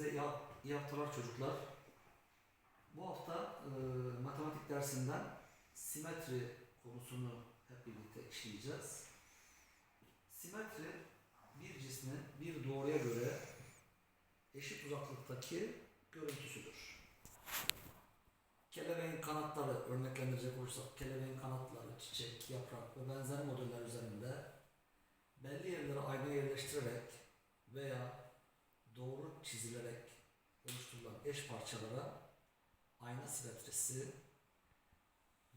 Hepinize iyi, haftalar çocuklar. Bu hafta e, matematik dersinden simetri konusunu hep birlikte işleyeceğiz. Simetri bir cismin bir doğruya göre eşit uzaklıktaki görüntüsüdür. Kelebeğin kanatları örneklendirecek olursak kelebeğin kanatları, çiçek, yaprak ve benzer modeller üzerinde belli yerlere ayna yerleştirerek veya doğru çizilerek oluşturulan eş parçalara ayna simetrisi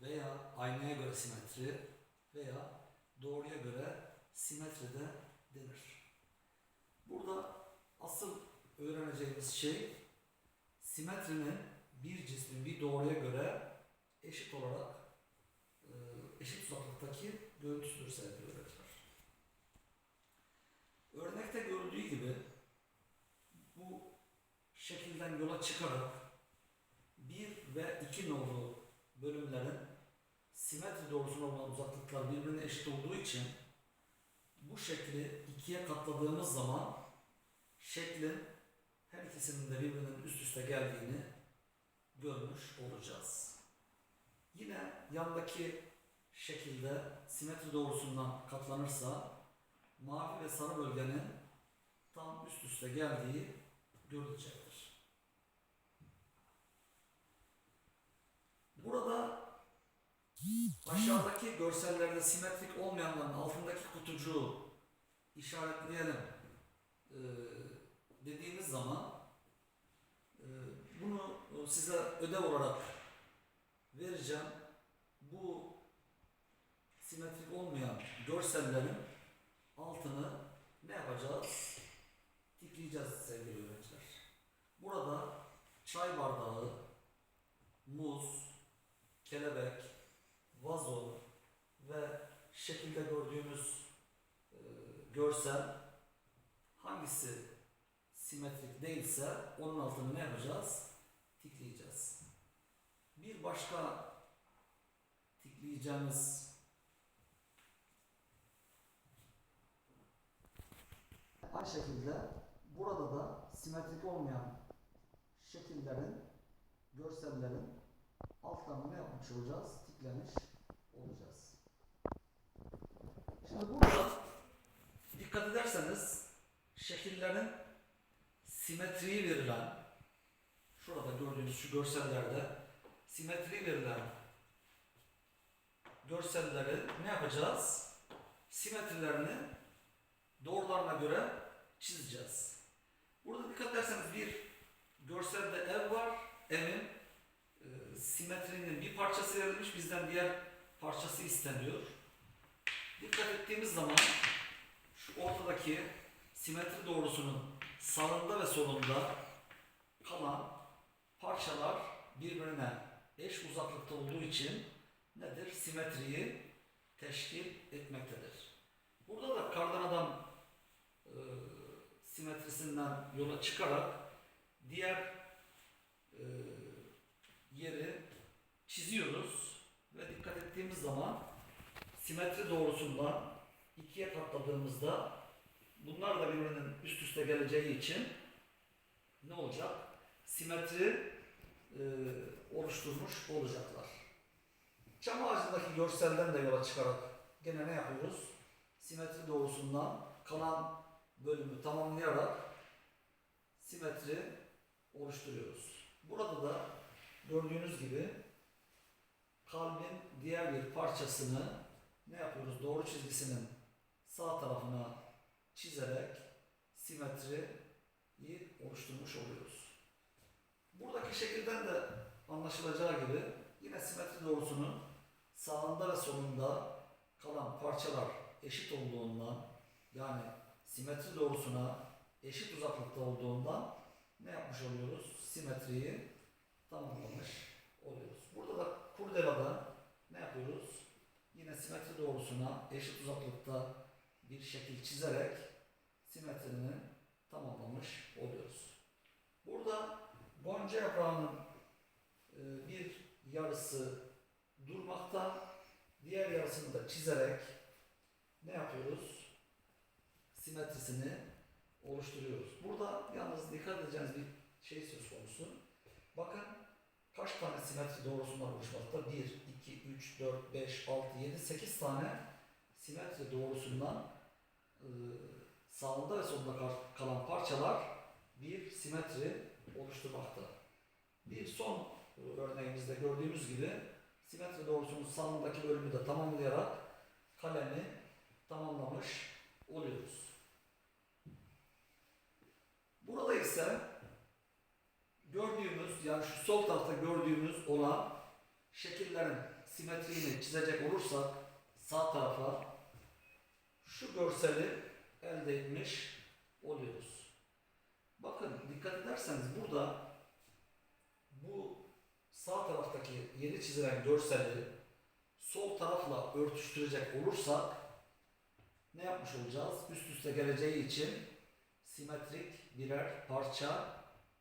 veya aynaya göre simetri veya doğruya göre simetri de denir. Burada asıl öğreneceğimiz şey simetrinin bir cismin bir doğruya göre eşit olarak e, eşit uzaklıktaki görüntüsüdür sevgili öğrenciler. Örnekte görüldüğü gibi şekilden yola çıkarak bir ve iki nolu bölümlerin simetri doğrusuna olan uzaklıklar birbirine eşit olduğu için bu şekli ikiye katladığımız zaman şeklin her ikisinin de birbirinin üst üste geldiğini görmüş olacağız. Yine yandaki şekilde simetri doğrusundan katlanırsa mavi ve sarı bölgenin tam üst üste geldiği görülecektir. Burada aşağıdaki görsellerde simetrik olmayanların altındaki kutucuğu işaretleyelim ee, dediğimiz zaman e, bunu size ödev olarak vereceğim. Bu simetrik olmayan görsellerin altını ne yapacağız? Tikleyeceğiz sevgili öğrenciler. Burada çay bardağı, muz, kelebek, vazo ve şekilde gördüğümüz e, görsel hangisi simetrik değilse onun altını ne yapacağız? Tikleyeceğiz. Bir başka tikleyeceğimiz Aynı şekilde burada da simetrik olmayan şekillerin, görsellerin altlarını ne yapmış olacağız? Tiklemiş olacağız. Şimdi burada dikkat ederseniz şekillerin simetriği verilen şurada gördüğünüz şu görsellerde simetriği verilen görselleri ne yapacağız? Simetrilerini doğrularına göre çizeceğiz. Burada dikkat ederseniz bir görselde ev var. Evin e, simetrinin verilmiş. Bizden diğer parçası isteniyor. Dikkat ettiğimiz zaman şu ortadaki simetri doğrusunun sağında ve solunda kalan parçalar birbirine eş uzaklıkta olduğu için nedir? Simetriyi teşkil etmektedir. Burada da kardan adam e, simetrisinden yola çıkarak diğer e, yeri çiziyoruz ve dikkat ettiğimiz zaman simetri doğrusundan ikiye katladığımızda bunlar da birbirinin üst üste geleceği için ne olacak? Simetri e, oluşturmuş olacaklar. Çam ağacındaki görselden de yola çıkarak gene ne yapıyoruz? Simetri doğrusundan kalan bölümü tamamlayarak simetri oluşturuyoruz. Burada da gördüğünüz gibi kalbin diğer bir parçasını ne yapıyoruz? Doğru çizgisinin sağ tarafına çizerek simetriyi oluşturmuş oluyoruz. Buradaki şekilden de anlaşılacağı gibi yine simetri doğrusunun sağında ve solunda kalan parçalar eşit olduğundan yani simetri doğrusuna eşit uzaklıkta olduğundan ne yapmış oluyoruz? Simetriyi tamamlamış oluyoruz. Burada da kurdelada ne yapıyoruz? Yine simetri doğrusuna eşit uzaklıkta bir şekil çizerek simetrini tamamlamış oluyoruz. Burada gonca yaprağının e, bir yarısı durmakta, diğer yarısını da çizerek ne yapıyoruz? Simetrisini oluşturuyoruz. Burada yalnız dikkat edeceğiniz bir şey söz konusu. Bakın kaç tane simetri doğrusundan oluşmakta? 1, 2, 3, 4, 5, 6, 7, 8 tane simetri doğrusundan e, sağında ve solunda kal- kalan parçalar bir simetri oluşturmakta. Bir son e, örneğimizde gördüğümüz gibi simetri doğrusunun sağındaki bölümü de tamamlayarak kalemi tamamlamış oluyoruz. Burada ise gördüğümüz yani şu sol tarafta olan şekillerin simetriğini çizecek olursak sağ tarafa şu görseli elde etmiş oluyoruz. Bakın dikkat ederseniz burada bu sağ taraftaki yeni çizilen görseli sol tarafla örtüştürecek olursak ne yapmış olacağız? Üst üste geleceği için simetrik birer parça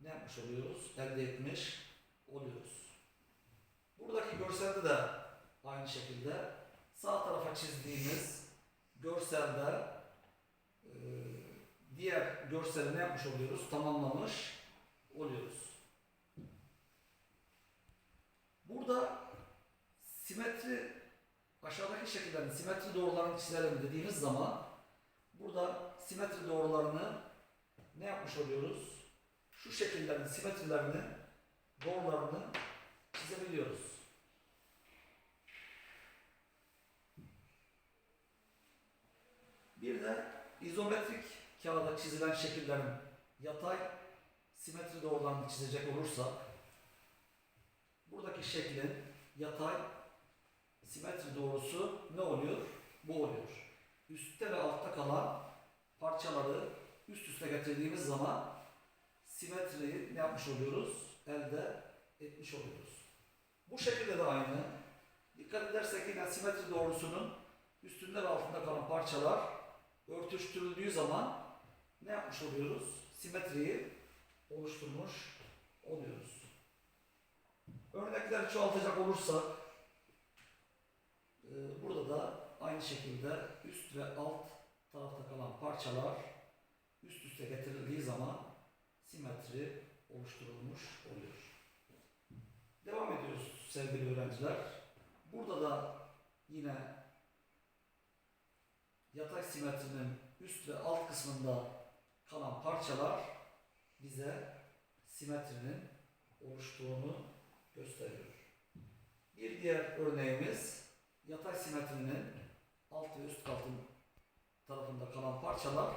ne yapmış oluyoruz? Elde etmiş oluyoruz. De aynı şekilde sağ tarafa çizdiğimiz görselde e, diğer görseli ne yapmış oluyoruz? Tamamlamış oluyoruz. Burada simetri aşağıdaki şekillerin simetri doğrularını çizelim dediğimiz zaman burada simetri doğrularını ne yapmış oluyoruz? Şu şekillerin simetrilerini doğrularını çizebiliyoruz. Bir de izometrik kağıda çizilen şekillerin yatay simetri doğrularını çizecek olursak buradaki şeklin yatay simetri doğrusu ne oluyor? Bu oluyor. Üstte ve altta kalan parçaları üst üste getirdiğimiz zaman simetriyi ne yapmış oluyoruz? Elde etmiş oluyoruz. Bu şekilde de aynı. Dikkat edersek yine simetri doğrusunun üstünde ve altında kalan parçalar örtüştürüldüğü zaman ne yapmış oluyoruz? Simetriyi oluşturmuş oluyoruz. Örnekleri çoğaltacak olursak e, burada da aynı şekilde üst ve alt tarafta kalan parçalar üst üste getirildiği zaman simetri oluşturulmuş oluyor. Devam ediyoruz sevgili öğrenciler. Burada da yine yatay simetrinin üst ve alt kısmında kalan parçalar bize simetrinin oluştuğunu gösteriyor. Bir diğer örneğimiz yatay simetrinin alt ve üst katın tarafında kalan parçalar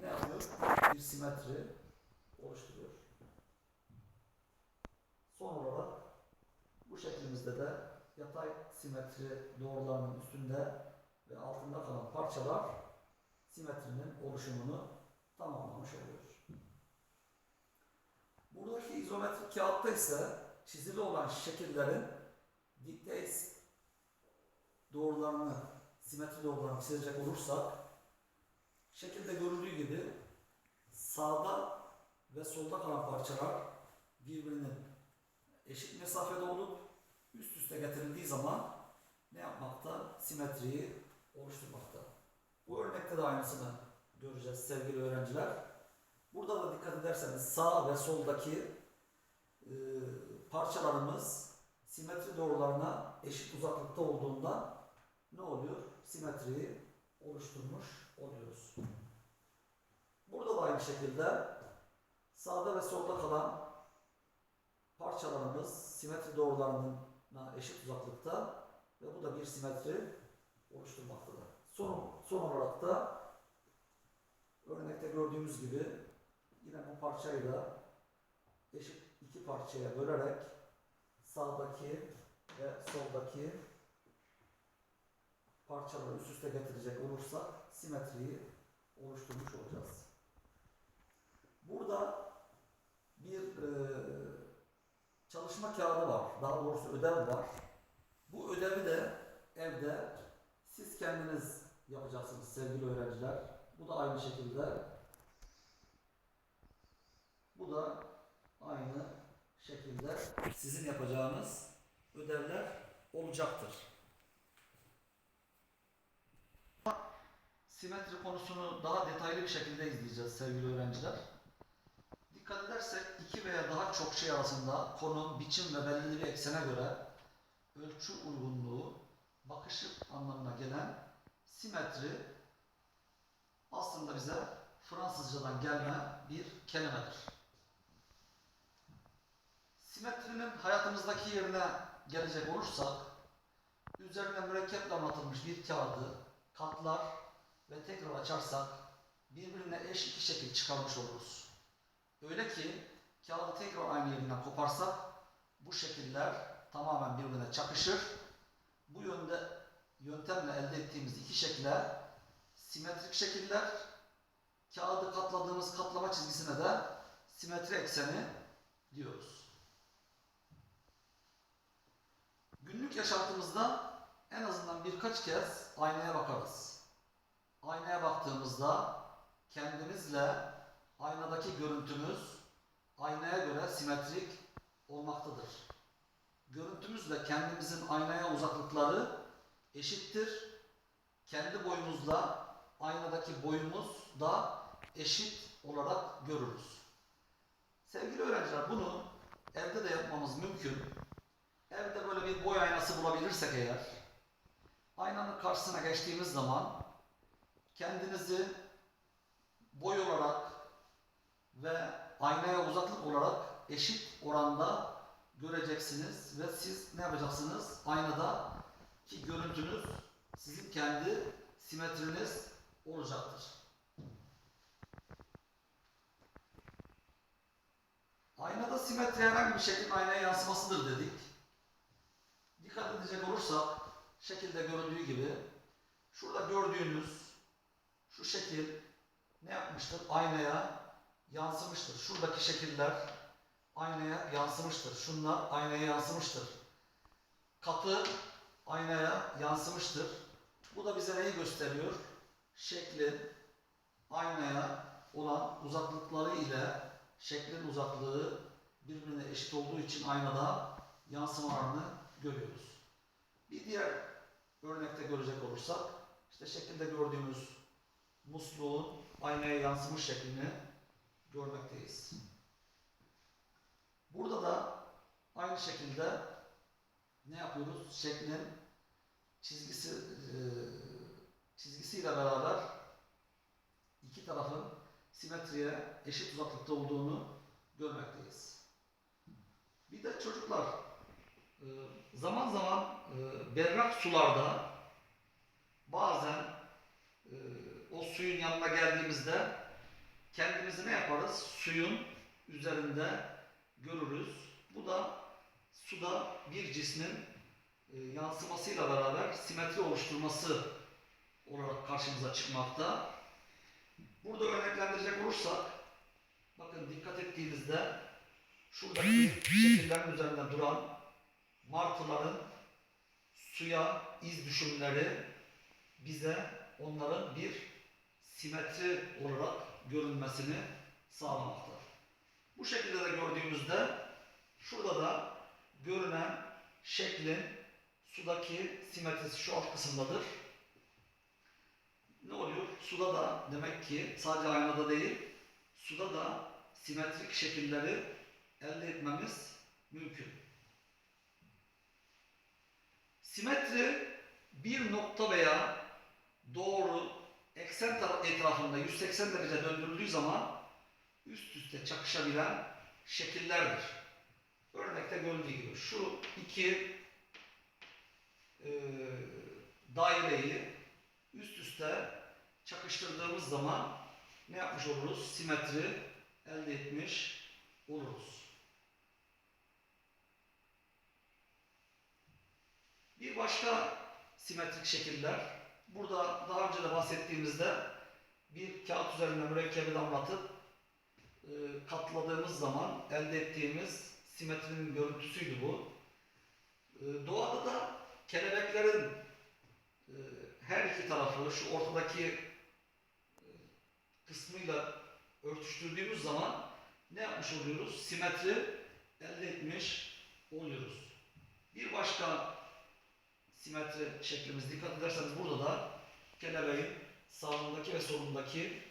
ne yapıyor? Bir simetri oluşturuyor. Son olarak bu şeklimizde de yatay simetri doğrularının üstünde ve altında kalan parçalar simetrinin oluşumunu tamamlamış oluyor. Buradaki izometrik kağıtta ise çizili olan şekillerin dikteyiz doğrularını, simetri doğrularını çizecek olursak şekilde görüldüğü gibi sağda ve solda kalan parçalar birbirinin eşit mesafede olup üst üste getirildiği zaman ne yapmakta? Simetriyi oluşturmakta. Bu örnekte de aynısını göreceğiz sevgili öğrenciler. Burada da dikkat ederseniz sağ ve soldaki e, parçalarımız simetri doğrularına eşit uzaklıkta olduğundan ne oluyor? Simetriyi oluşturmuş oluyoruz. Burada da aynı şekilde sağda ve solda kalan parçalarımız simetri doğrularına eşit uzaklıkta ve bu da bir simetri oluşturmaktadır. Son, son olarak da örnekte gördüğümüz gibi yine bu parçayı da eşit iki parçaya bölerek sağdaki ve soldaki parçaları üst üste getirecek olursak simetriyi oluşturmuş olacağız. Burada bir e, çalışma kağıdı var. Daha doğrusu ödev var. Bu ödevi de evde siz kendiniz yapacaksınız sevgili öğrenciler. Bu da aynı şekilde. Bu da aynı şekilde sizin yapacağınız ödevler olacaktır. simetri konusunu daha detaylı bir şekilde izleyeceğiz sevgili öğrenciler. Dikkat edersek iki veya daha çok şey arasında konum, biçim ve belirli bir eksene göre ölçü uygunluğu, bakışık anlamına gelen simetri aslında bize Fransızcadan gelme bir kelimedir. Simetrinin hayatımızdaki yerine gelecek olursak, üzerine mürekkeple anlatılmış bir kağıdı katlar ve tekrar açarsak birbirine eş iki şekil çıkarmış oluruz. Öyle ki kağıdı tekrar aynı yerinden koparsak bu şekiller tamamen birbirine çakışır. Bu yönde yöntemle elde ettiğimiz iki şekiller simetrik şekiller. Kağıdı katladığımız katlama çizgisine de simetri ekseni diyoruz. Günlük yaşantımızda en azından birkaç kez aynaya bakarız. Aynaya baktığımızda kendimizle aynadaki görüntümüz aynaya göre simetrik olmaktadır. Görüntümüzle kendimizin aynaya uzaklıkları eşittir. Kendi boyumuzla aynadaki boyumuz da eşit olarak görürüz. Sevgili öğrenciler bunu evde de yapmamız mümkün. Evde böyle bir boy aynası bulabilirsek eğer, aynanın karşısına geçtiğimiz zaman kendinizi boy olarak ve aynaya uzaklık olarak eşit oranda göreceksiniz ve siz ne yapacaksınız? Aynada ki görüntünüz sizin kendi simetriniz olacaktır. Aynada simetri herhangi bir şeklin aynaya yansımasıdır dedik. Dikkat edecek olursak şekilde görüldüğü gibi şurada gördüğünüz şu şekil ne yapmıştır? Aynaya yansımıştır. Şuradaki şekiller aynaya yansımıştır. Şunlar aynaya yansımıştır. Katı aynaya yansımıştır. Bu da bize neyi gösteriyor? Şeklin aynaya olan uzaklıkları ile şeklin uzaklığı birbirine eşit olduğu için aynada yansımalarını görüyoruz. Bir diğer örnekte görecek olursak, işte şekilde gördüğümüz musluğun aynaya yansımış şeklini görmekteyiz. Burada da aynı şekilde ne yapıyoruz? Şeklin çizgisi e, çizgisiyle beraber iki tarafın simetriye eşit uzaklıkta olduğunu görmekteyiz. Bir de çocuklar e, zaman zaman e, berrak sularda bazen e, o suyun yanına geldiğimizde kendimizi ne yaparız? Suyun üzerinde görürüz. Bu da suda bir cismin e, yansımasıyla beraber simetri oluşturması olarak karşımıza çıkmakta. Burada örneklendirecek olursak, bakın dikkat ettiğinizde şuradaki şekillerin üzerinde duran martıların suya iz düşümleri bize onların bir simetri olarak görünmesini sağlamaktadır. Bu şekilde de gördüğümüzde şurada da görünen şeklin sudaki simetrisi şu alt kısımdadır. Ne oluyor? Suda da demek ki sadece aynada değil, suda da simetrik şekilleri elde etmemiz mümkün. Simetri bir nokta veya doğru eksen etrafında 180 derece döndürüldüğü zaman üst üste çakışabilen şekillerdir. Örnekte görüldüğü gibi şu iki e, daireyi üst üste çakıştırdığımız zaman ne yapmış oluruz? Simetri elde etmiş oluruz. Bir başka simetrik şekiller, burada daha önce de bahsettiğimizde bir kağıt üzerinde mürekkebi damlatıp e, katladığımız zaman elde ettiğimiz simetrinin görüntüsüydü bu. E, doğada da kelebeklerin e, her iki tarafı şu ortadaki e, kısmıyla örtüştürdüğümüz zaman ne yapmış oluyoruz? Simetri elde etmiş oluyoruz. Bir başka simetri şeklimiz dikkat ederseniz burada da kelebeğin sağındaki ve solundaki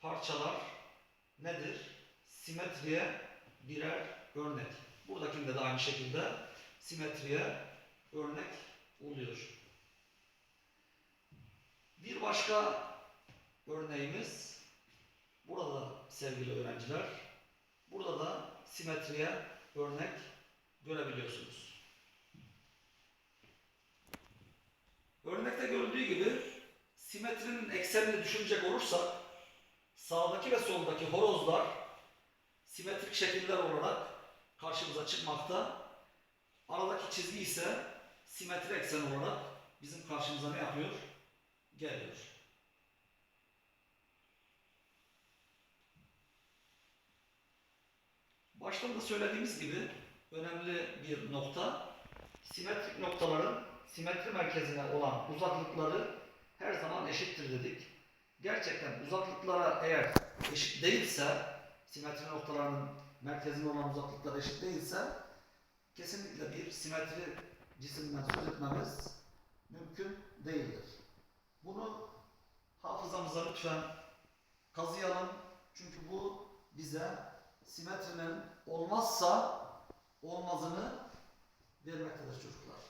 parçalar nedir? Simetriye birer örnek. Buradakinde de aynı şekilde simetriye örnek oluyor. Bir başka örneğimiz burada sevgili öğrenciler. Burada da simetriye örnek görebiliyorsunuz. Örnekte görüldüğü gibi simetrinin eksenini düşünecek olursak sağdaki ve soldaki horozlar simetrik şekiller olarak karşımıza çıkmakta. Aradaki çizgi ise simetri eksen olarak bizim karşımıza ne yapıyor? Geliyor. Baştan da söylediğimiz gibi önemli bir nokta simetrik noktaların simetri merkezine olan uzaklıkları her zaman eşittir dedik. Gerçekten uzaklıklara eğer eşit değilse simetri noktalarının merkezine olan uzaklıklar eşit değilse kesinlikle bir simetri cisimden söz etmemiz mümkün değildir. Bunu hafızamıza lütfen kazıyalım. Çünkü bu bize simetrinin olmazsa olmazını vermektedir çocuklar.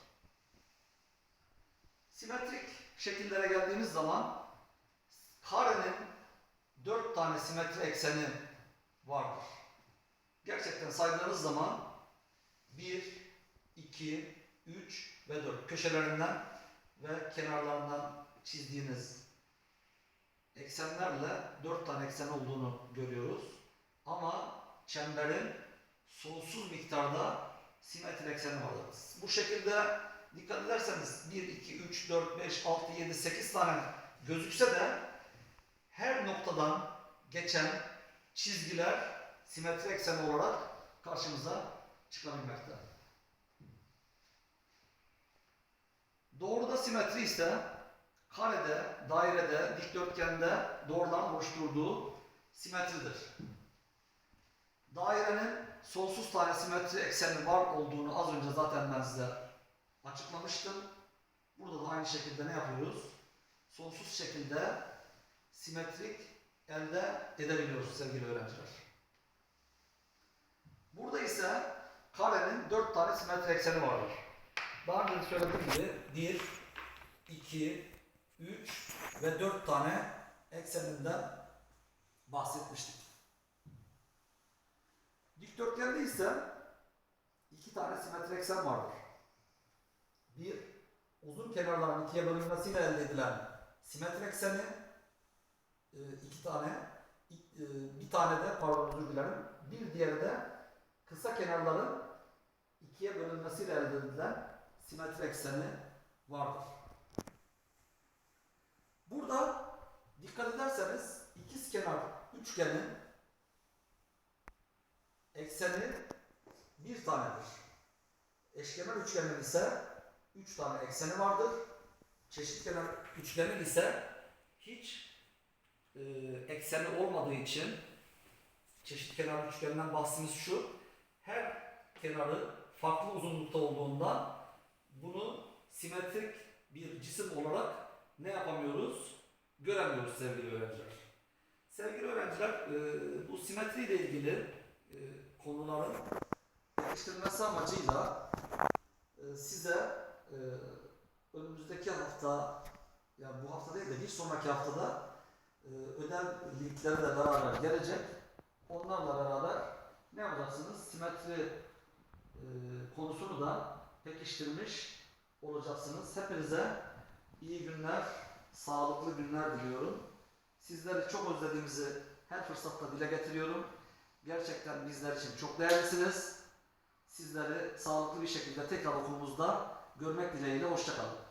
Simetrik şekillere geldiğimiz zaman karenin dört tane simetri ekseni vardır. Gerçekten saydığınız zaman 1, 2, 3 ve 4 köşelerinden ve kenarlarından çizdiğiniz eksenlerle 4 tane eksen olduğunu görüyoruz. Ama çemberin sonsuz miktarda simetri ekseni vardır. Bu şekilde dikkat ederseniz 1, 2, 3, 4, 5, 6, 7, 8 tane gözükse de her noktadan geçen çizgiler simetri eksen olarak karşımıza çıkabilmekte. Doğruda simetri ise karede, dairede, dikdörtgende doğrudan oluşturduğu simetridir. Dairenin sonsuz tane simetri ekseni var olduğunu az önce zaten ben size açıklamıştım. Burada da aynı şekilde ne yapıyoruz? Sonsuz şekilde simetrik elde edebiliyoruz sevgili öğrenciler. Burada ise karenin dört tane simetri ekseni vardır. Daha önce söylediğim gibi 1, 2, 3 ve 4 tane ekseninden bahsetmiştik. Dikdörtgende ise iki tane simetri eksen vardır. Bir, uzun kenarların ikiye bölünmesiyle elde edilen simetri ekseni, e, iki tane, e, bir tane de pardon özür dilerim, bir diğeri de kısa kenarların ikiye bölünmesiyle elde edilen simetri ekseni vardır. Burada dikkat ederseniz ikiz kenar üçgenin ekseni bir tanedir. Eşkenar üçgenin ise üç tane ekseni vardır. Çeşitkenar üçgenin ise hiç e, ekseni olmadığı için çeşitkenar üçgeninden bahsimiz şu. Her kenarı farklı uzunlukta olduğundan bunu simetrik bir cisim olarak ne yapamıyoruz? Göremiyoruz sevgili öğrenciler. Sevgili öğrenciler, e, bu simetri ile ilgili e, konuların pekiştirilmesi amacıyla e, size önümüzdeki hafta, yani bu hafta değil de bir sonraki haftada e, ödev linkleri de beraber gelecek. Onlarla beraber ne yapacaksınız? Simetri e, konusunu da pekiştirmiş olacaksınız. Hepinize iyi günler, sağlıklı günler diliyorum. Sizleri çok özlediğimizi her fırsatta dile getiriyorum. Gerçekten bizler için çok değerlisiniz. Sizleri sağlıklı bir şekilde tekrar okulumuzda görmek dileğiyle hoşçakalın.